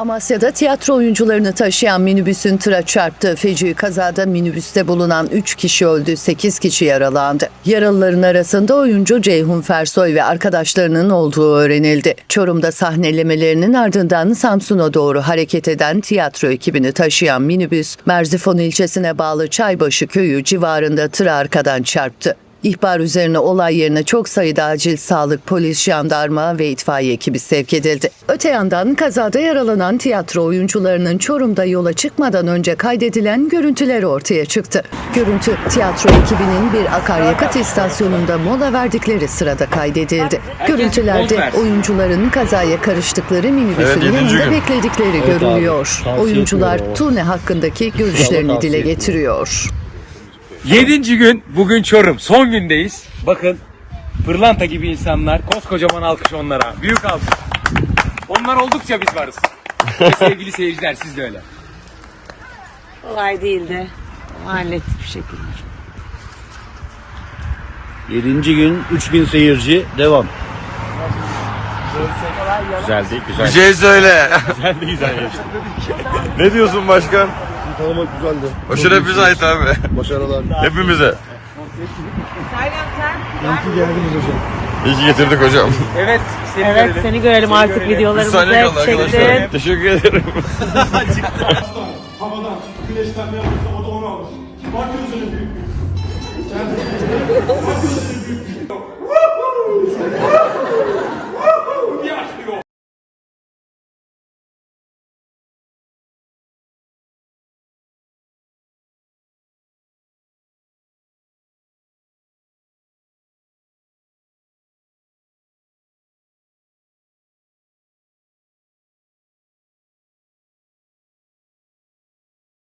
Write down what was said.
Amasya'da tiyatro oyuncularını taşıyan minibüsün tıra çarptığı feci kazada minibüste bulunan 3 kişi öldü, 8 kişi yaralandı. Yaralıların arasında oyuncu Ceyhun Fersoy ve arkadaşlarının olduğu öğrenildi. Çorum'da sahnelemelerinin ardından Samsun'a doğru hareket eden tiyatro ekibini taşıyan minibüs, Merzifon ilçesine bağlı Çaybaşı köyü civarında tıra arkadan çarptı. İhbar üzerine olay yerine çok sayıda acil sağlık, polis, jandarma ve itfaiye ekibi sevk edildi. Öte yandan kazada yaralanan tiyatro oyuncularının Çorum'da yola çıkmadan önce kaydedilen görüntüler ortaya çıktı. Görüntü tiyatro ekibinin bir akaryakıt istasyonunda mola verdikleri sırada kaydedildi. Görüntülerde oyuncuların kazaya karıştıkları minibüsün Evet, yanında gün. bekledikleri Evet abi, görülüyor. tavsiye Oyuncular turne hakkındaki görüşlerini dile getiriyor. Yedinci gün bugün Çorum. Son gündeyiz. Bakın pırlanta gibi insanlar. Koskocaman alkış onlara. Büyük alkış. Onlar oldukça biz varız. Ve sevgili seyirciler siz de öyle. Kolay değildi. Hallettik bir şekilde. 7. gün 3000 seyirci devam. Güzeldi, güzel. Bir şey söyle. Güzel de güzel geçti. ne diyorsun başkan? Tanımak güzeldi. Başarı hepimize ait abi. Başarılar. Hepimize. İyi ki geldiniz hocam. İyi ki getirdik hocam. Evet, seni Evet görelim. seni görelim artık görelim. Bir videolarımızı saniye kaldı hep arkadaşlar. çektin. Teşekkür ederim. havadan güneşten ne yapıyorsa o da onu alır. Bakıyorsun en büyük bir. Sen- Bakıyorsun en büyük bir.